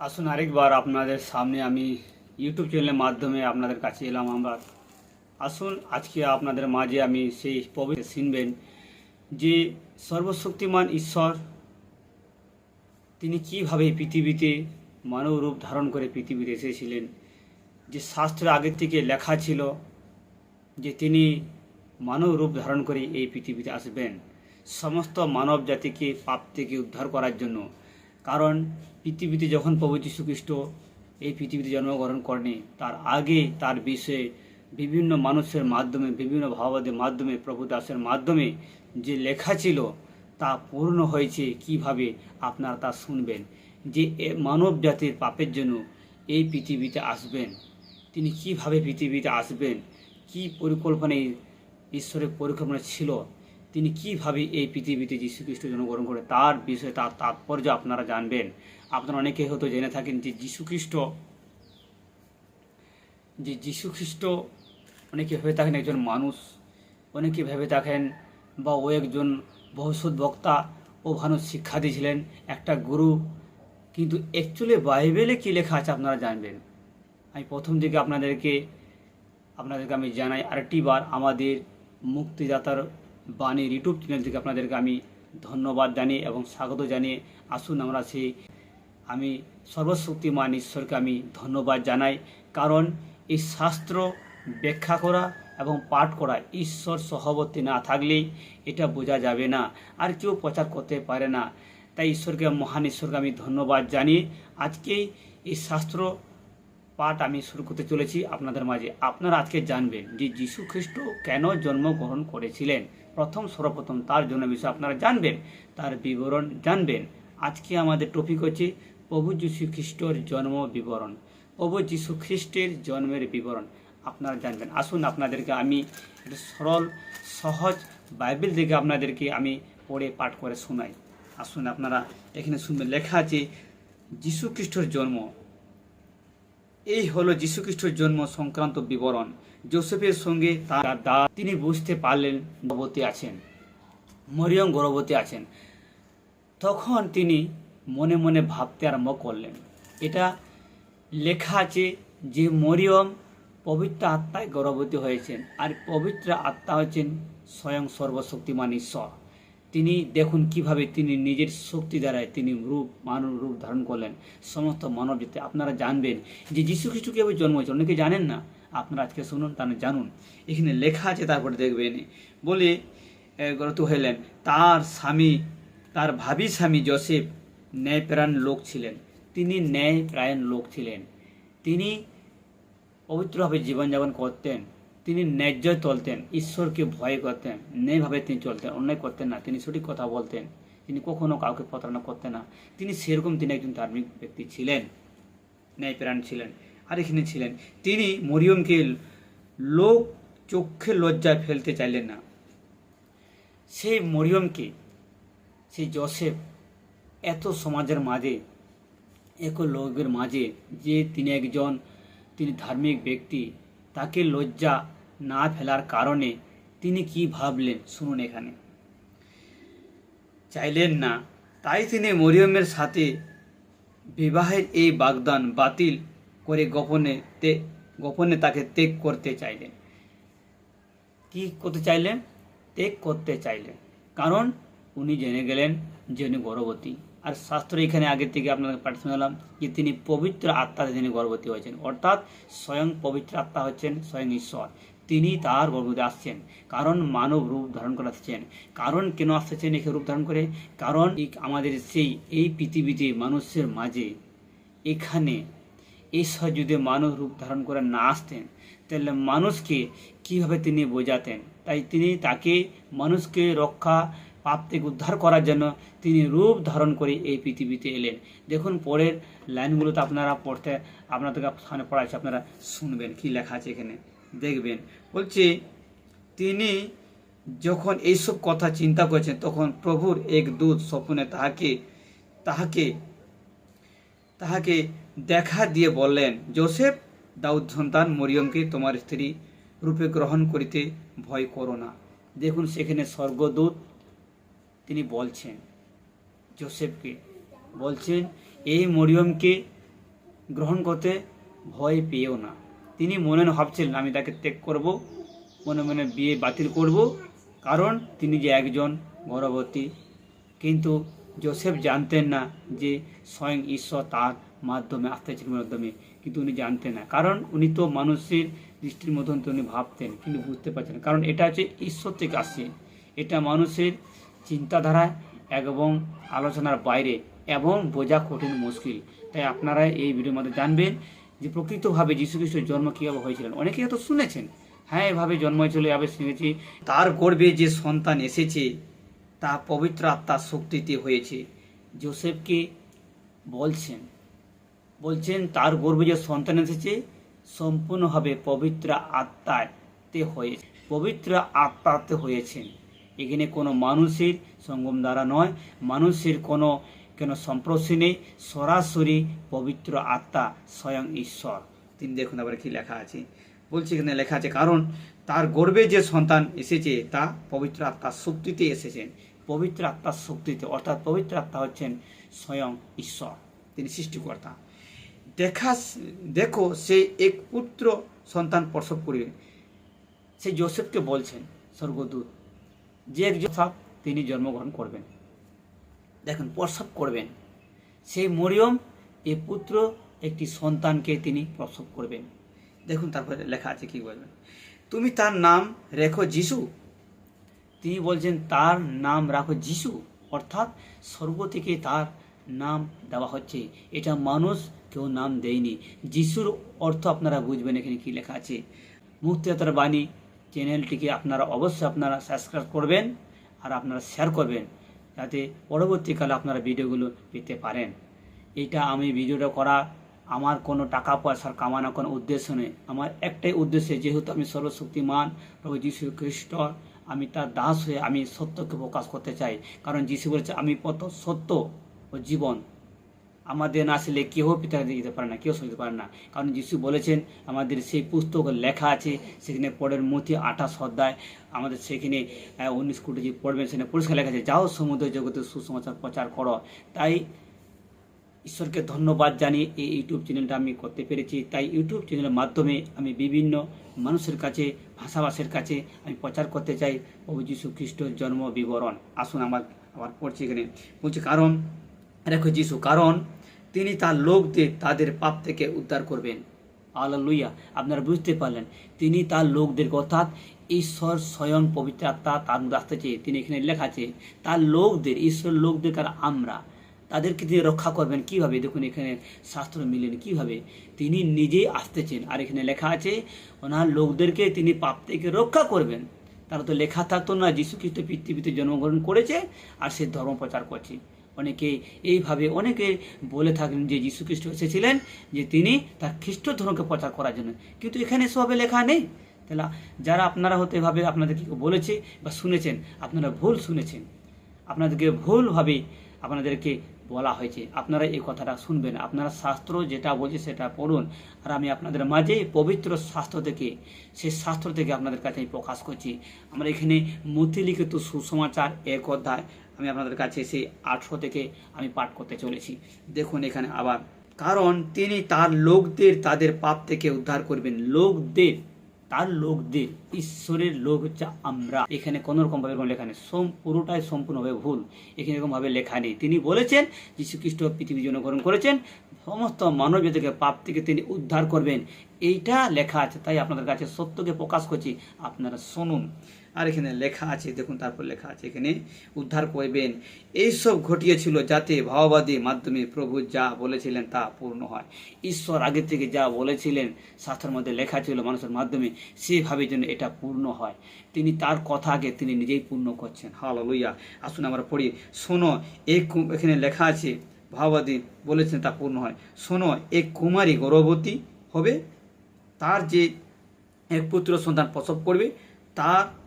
আসুন আরেকবার আপনাদের সামনে আমি ইউটিউব চ্যানেলের মাধ্যমে আপনাদের কাছে এলাম আমরা। আসুন, আজকে আপনাদের মাঝে আমি সেই পবিত্র শুনবেন যে সর্বশক্তিমান ঈশ্বর, তিনি কীভাবে পৃথিবীতে মানব রূপ ধারণ করে পৃথিবীতে এসেছিলেন, যে শাস্ত্রে আগের থেকে লেখা ছিল যে তিনি মানব রূপ ধারণ করে এই পৃথিবীতে আসবেন। সমস্ত মানব জাতিকে পাপ থেকে উদ্ধার করার জন্য কারণ পৃথিবীতে যখন প্রভু যীশু খ্রিস্ট এই পৃথিবীতে জন্মগ্রহণ করেনি, তার আগে তার বিষয়ে বিভিন্ন মানুষের মাধ্যমে, বিভিন্ন ভাবাদের মাধ্যমে, প্রভু দাসের মাধ্যমে যে লেখা ছিল তা পূর্ণ হয়েছে কীভাবে আপনারা তা শুনবেন? যে মানব জাতির পাপের জন্য এই পৃথিবীতে আসবেন, তিনি কীভাবে পৃথিবীতে আসবেন, কি পরিকল্পনায় ঈশ্বরের পরিকল্পনা ছিল তিনি কীভাবে এই পৃথিবীতে যীশুখ্রিস্ট জন্মগ্রহণ করে তার বিষয়ে তার তাৎপর্য আপনারা জানবেন। আপনারা অনেকে হয়তো জেনে থাকেন যে যীশুখ্রিস্ট যে যীশুখ্রিস্ট অনেকে ভেবে থাকেন একজন মানুষ, অনেকে ভেবে থাকেন বা ও একজন ভবিষ্যৎ বক্তা ও ভালো শিক্ষা দিয়েছিলেন একটা গুরু। কিন্তু অ্যাকচুয়ালি বাইবেলে কী লেখা আছে আপনারা জানবেন? আমি প্রথম দিকে আপনাদেরকে আপনাদেরকে আমি জানাই আরেকটি বার আমাদের মুক্তিদাতার বাণীর ইউটিউব চ্যানেল থেকে আপনাদেরকে আমি ধন্যবাদ জানিয়ে এবং স্বাগত জানিয়ে আসুন আমরা সেই আমি সর্বশক্তিমান ঈশ্বরকে আমি ধন্যবাদ জানাই। কারণ এই শাস্ত্র ব্যাখ্যা করা এবং পাঠ করা ঈশ্বর সহবর্তী না থাকলেই এটা বোঝা যাবে না। আর কেউ প্রচার করতে পারে না। তাই ঈশ্বরকে মহান ঈশ্বরকে আমি ধন্যবাদ জানিয়ে আজকেই এই শাস্ত্র পাঠ আমি শুরু করতে চলেছি। আপনাদের মাঝে আপনারা আজকে জানবেন যে যীশু খ্রিস্ট কেন জন্মগ্রহণ করেছিলেন। প্রথম, সর্বপ্রথম তার জন্য বিষয় আপনারা জানবেন, তার বিবরণ জানবেন। আজকে আমাদের টপিক হচ্ছে প্রভু যীশু খ্রিস্টর জন্ম বিবরণ। প্রভু যীশু খ্রিস্টের জন্মের বিবরণ আপনারা জানবেন। আসুন আপনাদেরকে আমি একটা সরল, সহজ বাইবেল থেকে আপনাদেরকে আমি পড়ে পাঠ করে শোনাই। আসুন আপনারা এখানে শুনবেন, লেখা আছে, যীশু খ্রিস্টর জন্ম এই হলো যীশুখ্রিস্টের জন্ম সংক্রান্ত বিবরণ। জোসেফের সঙ্গে তার দা তিনি বুঝতে পারলেন গর্ভবতী আছেন, মরিয়ম গর্ভবতী আছেন। তখন তিনি মনে মনে ভাবতে আরম্ভ করলেন, এটা লেখা আছে যে মরিয়ম পবিত্র আত্মায় গর্ভবতী হয়েছেন, আর পবিত্র আত্মা হচ্ছেন স্বয়ং সর্বশক্তিমান ঈশ্বর। তিনি দেখুন কীভাবে তিনি নিজের শক্তি দ্বারায় তিনি রূপ মানব রূপ ধারণ করলেন। সমস্ত মানব জাতি, আপনারা জানবেন যে যীশু খ্রিস্ট কীভাবে জন্ম হয়েছে। অনেকে জানেন না, আপনারা আজকে শুনুন তাহলে জানুন। এখানে লেখা আছে, তারপরে দেখবেন। বলে গত হইলেন, তার স্বামী, তার ভাবি স্বামী জোসেফ ন্যায়প্রাণ লোক ছিলেন। তিনি ন্যায়প্রায়ণ লোক ছিলেন। তিনি পবিত্রভাবে জীবনযাপন করতেন। তিনি ন্যায্য চলতেন, ঈশ্বরকে ভয় করতেন ন্যায়ভাবে তিনি চলতেন, অন্যায় করতেন না, তিনি সঠিক কথা বলতেন, তিনি কখনো কাউকে প্রতারণা করতেন না, তিনি সেরকম তিনি একজন ধার্মিক ব্যক্তি ছিলেন ন্যায়প্রাণ ছিলেন, আর এখানে ছিলেন। তিনি মরিয়মকে লোক চক্ষে লজ্জায় ফেলতে চাইলেন না। সেই মরিয়মকে, সেই জোসেফ এত সমাজের মাঝে, এক লোকের মাঝে যে তিনি একজন, তিনি ধার্মিক ব্যক্তি, তাকে লজ্জা না ফেলার কারণে তিনি কি ভাবলেন শুনুন এখানে। চাইলেন না, তাই তিনি মরিয়মের সাথে বিবাহের এই বাগদান বাতিল করে গোপনে তে, গোপনে তাকে ত্যাগ করতে চাইলেন। কি করতে চাইলেন? ত্যাগ করতে চাইলেন। কারণ উনি জেনে গেলেন যে উনি গর্ভবতী। আর শাস্ত্র এখানে আগের থেকে আপনাদের পাঠ শোনালাম যে তিনি পবিত্র আত্মাতে তিনি গর্ভবতী হয়েছেন। অর্থাৎ স্বয়ং পবিত্র আত্মা হচ্ছেন স্বয়ং ঈশ্বর। তিনি তার গর্ভবতী আসছেন। কারণ মানব রূপ ধারণ করে আসছেন। কারণ কেন আসতেছেন একে রূপ ধারণ করে? কারণ আমাদের সেই, এই পৃথিবীতে মানুষের মাঝে এখানে ঈশ্বর যদি মানব রূপ ধারণ করে না আসতেন, তাহলে মানুষকে কীভাবে তিনি বোঝাতেন? তাই তিনি তাকে মানুষকে রক্ষা, পাপ থেকে উদ্ধার করার জন্য তিনি রূপ ধারণ করে এই পৃথিবীতে এলেন। দেখুন, পরের লাইনগুলোতে আপনারা পড়তে, আপনাদের সামনে পড়াচ্ছে আপনারা শুনবেন কি লেখা আছে এখানে। দেখবেন। বলছে, তিনি যখন এইসব কথা চিন্তা করেছেন, তখন প্রভুর এক দূত স্বপ্নে তাহাকে তাহাকে তাহাকে দেখা দিয়ে বললেন, জোসেফ, দাউদ সন্তান মরিয়মকে তোমার স্ত্রী রূপে গ্রহণ করিতে ভয় করো না। দেখুন, সেখানে স্বর্গদূত তিনি বলছেন, জোসেফকে বলছেন, এই মরিয়মকে গ্রহণ করতে ভয় পেও না। তিনি মনে ভাবছিলেন, আমি তাকে ত্যাগ করব, মনে মনে বিয়ে বাতিল করব। কারণ তিনি যে একজন গর্ভবতী। কিন্তু জোসেফ জানতেন না যে স্বয়ং ঈশ্বর তার মাধ্যমে আসতেছেন মাধ্যমে। কিন্তু উনি জানতেন না। কারণ উনি তো মানুষের দৃষ্টির মতন তো উনি ভাবতেন, কিন্তু বুঝতে পারছেন কারণ এটা হচ্ছে ঈশ্বর থেকে আসছে এটা মানুষের চিন্তাধারায় এবং আলোচনার বাইরে এবং বোঝা কঠিন, মুশকিল। তাই আপনারা এই ভিডিওর মধ্যে জানবেন যে প্রকৃতভাবে যীশু খ্রিস্টের জন্ম কীভাবে হয়েছিলেন? অনেকে হয়তো শুনেছেন হ্যাঁ এভাবে জন্ম হয়েছিল এভাবে শুনেছি। তার গর্বে যে সন্তান এসেছে তা পবিত্র আত্মার শক্তিতে হয়েছে। জোসেফকে বলছেন বলছেন, তার গর্বে যে সন্তান এসেছে, সম্পূর্ণভাবে পবিত্র আত্মাতে হয়েছে, পবিত্র আত্মাতে হয়েছেন। এখানে কোনো মানুষের সঙ্গম দ্বারা নয়, মানুষের কোনো কেন সম্প্রসি নেই সরাসরি পবিত্র আত্মা স্বয়ং ঈশ্বর। তিনি দেখুন আবার কি লেখা আছে। বলছি এখানে লেখা আছে, কারণ তার গর্বে যে সন্তান এসেছে, তা পবিত্র আত্মার শক্তিতে এসেছেন। পবিত্র আত্মার শক্তিতে, অর্থাৎ পবিত্র আত্মা হচ্ছেন স্বয়ং ঈশ্বর, তিনি সৃষ্টিকর্তা। দেখা দেখো সে এক পুত্র সন্তান প্রসব করিবে। সে জোসেফকে বলছেন, স্বর্গদূত, যে একজন তিনি জন্মগ্রহণ করবেন। দেখুন, প্রসব করবেন। সেই মরিয়ম, এ পুত্র, একটি সন্তানকে তিনি প্রসব করবেন। দেখুন, তারপরে লেখা আছে, কি বলবেন? তুমি তার নাম রেখো যিশু। তিনি বলছেন, তার নাম রাখো যিশু। অর্থাৎ, স্বর্গ থেকে তার নাম দেওয়া হচ্ছে। এটা মানুষ কেউ নাম দেয়নি। যিশুর অর্থ আপনারা বুঝবেন, এখানে কি লেখা আছে। মুক্তিদাতার বাণী, চ্যানেলটিকে আপনারা অবশ্যই আপনারা সাবস্ক্রাইব করবেন আর আপনারা শেয়ার করবেন। যাতে পরবর্তীকালে আপনারা ভিডিওগুলো পেতে পারেন। এটা আমি ভিডিওটা করা আমার কোনো টাকা পয়সার কামানো কোনো উদ্দেশ্য নেই আমার একটাই উদ্দেশ্যে, যেহেতু আমি সর্বশক্তিমান প্রভু যীশু খ্রিস্ট, আমি তার দাস হয়ে আমি সত্যকে প্রকাশ করতে চাই। কারণ যীশু বলেছে, আমি পথ সত্য ও জীবন আমাদের না আসলে কেউ পিতা যেতে পারে না কেউ শুনতে পারে না। কারণ যিশু বলেছেন, আমাদের সেই পুস্তক লেখা আছে, সেখানে পরের মতি আঠাশ অধ্যায়, আমাদের সেখানে উনিশ কোটি যে পড়বেন, সেখানে পরিষ্কার লেখা আছে, যাও সমুদ্র জগতে সুসমাচার প্রচার করো। তাই ঈশ্বরকে ধন্যবাদ জানিয়ে এই ইউটিউব চ্যানেলটা আমি করতে পেরেছি। তাই ইউটিউব চ্যানেলের মাধ্যমে আমি বিভিন্ন মানুষের কাছে, ভাষাভাষীর কাছে আমি প্রচার করতে চাই। প্রভু যীশু খ্রিস্টের জন্ম বিবরণ। আসুন আমার, আবার পড়ছি এখানে। বলছি কারণ, দেখো যিশু, কারণ তিনি তার লোকদের তাদের পাপ থেকে উদ্ধার করবেন। আল্লাহ আপনারা বুঝতে পারলেন, তিনি তার লোকদের অর্থাৎ ঈশ্বর স্বয়ং পবিত্র আত্মা তার মধ্যে আসতে চেয়ে, তিনি এখানে লেখা আছে, তার লোকদের ঈশ্বর লোকদের কার আমরা, তাদেরকে তিনি রক্ষা করবেন কীভাবে? দেখুন এখানে শাস্ত্র মিলেন, কীভাবে? তিনি নিজেই আসতেছেন আর এখানে লেখা আছে, ওনার লোকদেরকে তিনি পাপ থেকে রক্ষা করবেন। তারা তো লেখা থাকতো না যীশু খ্রিস্ট পৃথিবীতে জন্মগ্রহণ করেছে আর সে ধর্ম প্রচার করছে। অনেকে এইভাবে অনেকে বলে থাকেন যে যীশু খ্রিস্ট এসেছিলেন যে তিনি তার খ্রিস্ট ধর্মকে প্রচার করার জন্য। কিন্তু এখানে সবে লেখা নেই। তাহলে যারা আপনারা হতে এভাবে আপনাদেরকে বলেছে বা শুনেছেন, আপনারা ভুল শুনেছেন। আপনাদেরকে ভুলভাবে আপনাদেরকে বলা হয়েছে। আপনারা এই কথাটা শুনবেন। আপনারা শাস্ত্র যেটা বলছে সেটা পড়ুন। আর আমি আপনাদের মাঝে পবিত্র শাস্ত্র থেকে, সেই শাস্ত্র থেকে আপনাদের কাছে আমি প্রকাশ করছি। আমরা এখানে মতিলিখিত সুসমাচার এক অধ্যায় আমি আপনাদের কাছে সেই আটশো থেকে আমি পাঠ করতে চলেছি। দেখুন এখানে আবার, কারণ তিনি তার লোকদের, তাদের পাপ থেকে উদ্ধার করবেন। লোকদের, তার লোকদের, ঈশ্বরের লোক হচ্ছে আমরা। এখানে কোন রকম ভাবে কোনো লেখা নেই। সোম, পুরোটাই সম্পূর্ণভাবে ভুল। এখানে এরকমভাবে লেখা নেই। তিনি বলেছেন যীশু খ্রিস্ট পৃথিবীর জন্য গ্রহণ করেছেন, সমস্ত মানব জাতিকে পাপ থেকে তিনি উদ্ধার করবেন। এইটা লেখা আছে, তাই আপনাদের কাছে সত্যকে প্রকাশ করছি। আপনারা শুনুন। আর এখানে লেখা আছে, দেখুন তারপর লেখা আছে এখানে, উদ্ধার করবেন। এইসব ঘটিয়েছিল যাতে ভাওবাদী মাধ্যমে প্রভু যা বলেছিলেন তা পূর্ণ হয়। ঈশ্বর আগে থেকে যা বলেছিলেন শাস্ত্রের মধ্যে লেখা ছিল মানুষের মাধ্যমে, সেভাবে যেন এটা পূর্ণ হয়। তিনি তার কথাকে তিনি নিজেই পূর্ণ করছেন। হালো লইয়া আসুন আমরা পড়ি। শোনো এই এখানে লেখা আছে, ভাওবাদী বলেছেন তা পূর্ণ হয়। শোনো এক কুমারী গর্ভবতী হবে, তার যে এক পুত্র সন্তান প্রসব করবে, তার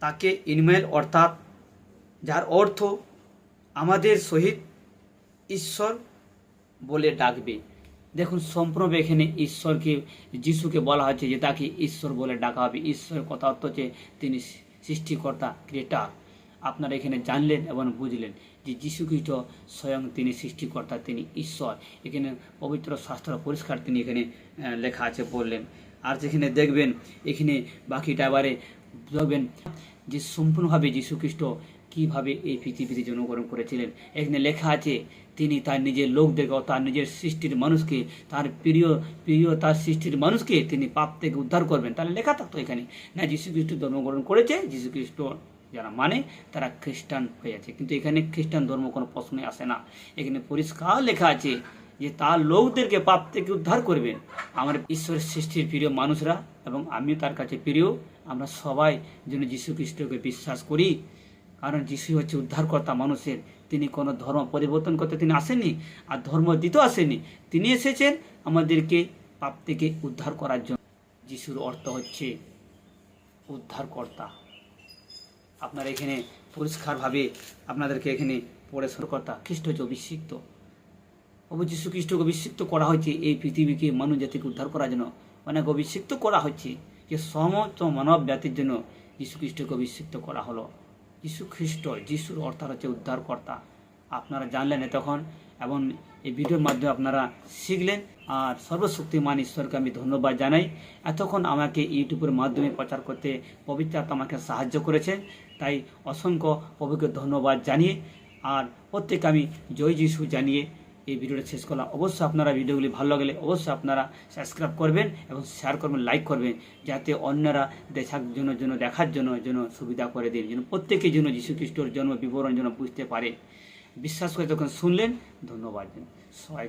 তাকে ইনমেল অর্থাৎ যার অর্থ আমাদের সহিত ঈশ্বর বলে ডাকবে। দেখুন সম্পূর্ণ এখানে ঈশ্বরকে, যিশুকে বলা হচ্ছে যে তাকে ঈশ্বর বলে ডাকা হবে। ঈশ্বরের কথা অর্থ হচ্ছে তিনি সৃষ্টিকর্তা ক্রিয়েটার আপনারা এখানে জানলেন এবং বুঝলেন যে যীশু খ্রিস্ট স্বয়ং তিনি সৃষ্টিকর্তা, তিনি ঈশ্বর। এখানে পবিত্র শাস্ত্র পরিষ্কার তিনি এখানে লেখা আছে বললেন। আর যেখানে দেখবেন, এখানে বাকিটা এবারে দেখবেন যে সম্পূর্ণভাবে যীশু খ্রিস্ট কীভাবে এই পৃথিবীতে জন্মগ্রহণ করেছিলেন। এখানে লেখা আছে, তিনি তার নিজের লোকদেরকে তার নিজের সৃষ্টির মানুষকে, তার প্রিয় প্রিয় তার সৃষ্টির মানুষকে তিনি পাপ থেকে উদ্ধার করবেন। তাহলে লেখা থাকতো এখানে, না যীশু খ্রিস্ট জন্মগ্রহণ করেছে যীশু খ্রিস্ট যারা মানে তারা খ্রিস্টান হয়ে আছে। কিন্তু এখানে খ্রিস্টান ধর্ম কোনো প্রশ্নে আসে না। এখানে পরিষ্কার লেখা আছে যে তার লোকদেরকে পাপ থেকে উদ্ধার করবেন। আমার ঈশ্বরের সৃষ্টির প্রিয় মানুষরা এবং আমিও তার কাছে প্রিয়। আমরা সবাই যেন যীশু খ্রিস্টকে বিশ্বাস করি। কারণ যিশু হচ্ছে উদ্ধারকর্তা মানুষের। তিনি কোনো ধর্ম পরিবর্তন করতে তিনি আসেননি আর ধর্ম দিতেও আসেননি। তিনি এসেছেন আমাদেরকে পাপ থেকে উদ্ধার করার জন্য। যিশুর অর্থ হচ্ছে উদ্ধারকর্তা। আপনারা এখানে পরিষ্কারভাবে আপনাদেরকে এখানে পড়ে সরকর্তা খ্রিস্ট হচ্ছে অভিষিক্ত প্রভু যীশু খ্রিস্টকে অভিষিক্ত করা হয়েছে এই পৃথিবীকে মানব জাতিকে উদ্ধার করার জন্য। অনেক অভিষিক্ত করা হচ্ছে যে সমস্ত মানব জাতির জন্য যীশু খ্রিস্টকে অভিষিক্ত করা হলো। যীশু খ্রিস্ট যিশুর অর্থাৎ হচ্ছে উদ্ধারকর্তা। আপনারা জানলেন তখন এবং এই ভিডিওর মাধ্যমে আপনারা শিখলেন। আর সর্বশক্তিমান ঈশ্বরকে আমি ধন্যবাদ জানাই। এতক্ষণ আমাকে ইউটিউবের মাধ্যমে প্রচার করতে পবিত্র আমাকে সাহায্য করেছেন। তাই অসংখ্য প্রভুকে ধন্যবাদ জানিয়ে আর প্রত্যেকে আমি জয় যিশু জানিয়ে এই ভিডিওটা শেষ করলাম। অবশ্যই আপনারা ভিডিওগুলি ভালো লাগলে অবশ্যই আপনারা সাবস্ক্রাইব করবেন এবং শেয়ার করবেন লাইক করবেন, যাতে অন্যরা দেখার জন্য জন্য, দেখার জন্য যেন সুবিধা করে দিন, যেন প্রত্যেকের জন্য যীশু খ্রিস্টর জন্ম বিবরণ যেন বুঝতে পারে। বিশ্বাস করে যখন শুনলেন, ধন্যবাদ। সবাই